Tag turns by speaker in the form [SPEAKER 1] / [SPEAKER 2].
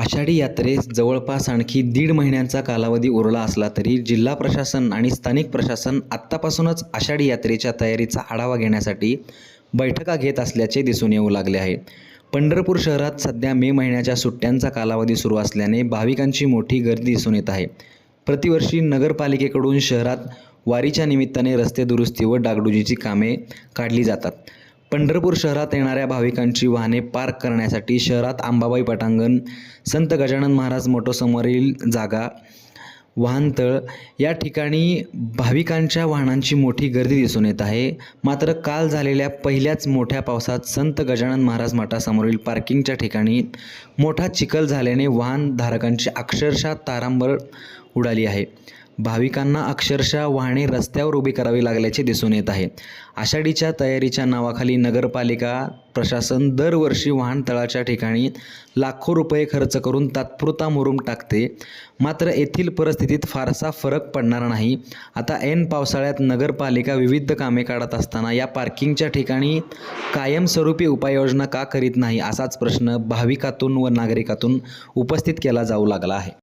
[SPEAKER 1] आषाढी यात्रेस जवळपास आणखी दीड महिन्यांचा कालावधी उरला असला तरी जिल्हा प्रशासन आणि स्थानिक प्रशासन आत्तापासूनच आषाढी यात्रेच्या तयारीचा आढावा घेण्यासाठी बैठका घेत असल्याचे दिसून येऊ लागले आहे. पंढरपूर शहरात सध्या मे महिन्याच्या सुट्ट्यांचा कालावधी सुरू असल्याने भाविकांची मोठी गर्दी दिसून येत आहे. प्रतिवर्षी नगरपालिकेकडून शहरात वारीच्या निमित्ताने रस्ते दुरुस्ती व डागडुजीची कामे काढली जातात. पंढरपूर शहरात येणाऱ्या भाविकांची वाहने पार्क करण्यासाठी शहरात आंबाबाई पटांगण संत गजानन महाराज मोटोसमोरील जागा वाहनतळ या ठिकाणी भाविकांच्या वाहनांची मोठी गर्दी दिसून येत आहे. मात्र काल झालेल्या पहिल्याच मोठ्या पावसात संत गजानन महाराज मठासमोरील पार्किंगच्या ठिकाणी मोठा चिखल झाल्याने वाहनधारकांची अक्षरशः तारांबळ उडाली आहे. भाविकांना अक्षरशः वाहने रस्त्यावर उभी करावी लागल्याचे दिसून येत आहे. आषाढीच्या तयारीच्या नावाखाली नगरपालिका प्रशासन दरवर्षी वाहनतळाच्या ठिकाणी लाखो रुपये खर्च करून तात्पुरता मुरुम टाकते. मात्र येथील परिस्थितीत फारसा फरक पडणार नाही. आता ऐन पावसाळ्यात नगरपालिका विविध कामे काढत असताना या पार्किंगच्या ठिकाणी कायमस्वरूपी उपाययोजना का करीत नाही असाच प्रश्न भाविकातून व नागरिकातून उपस्थित केला जाऊ लागला आहे.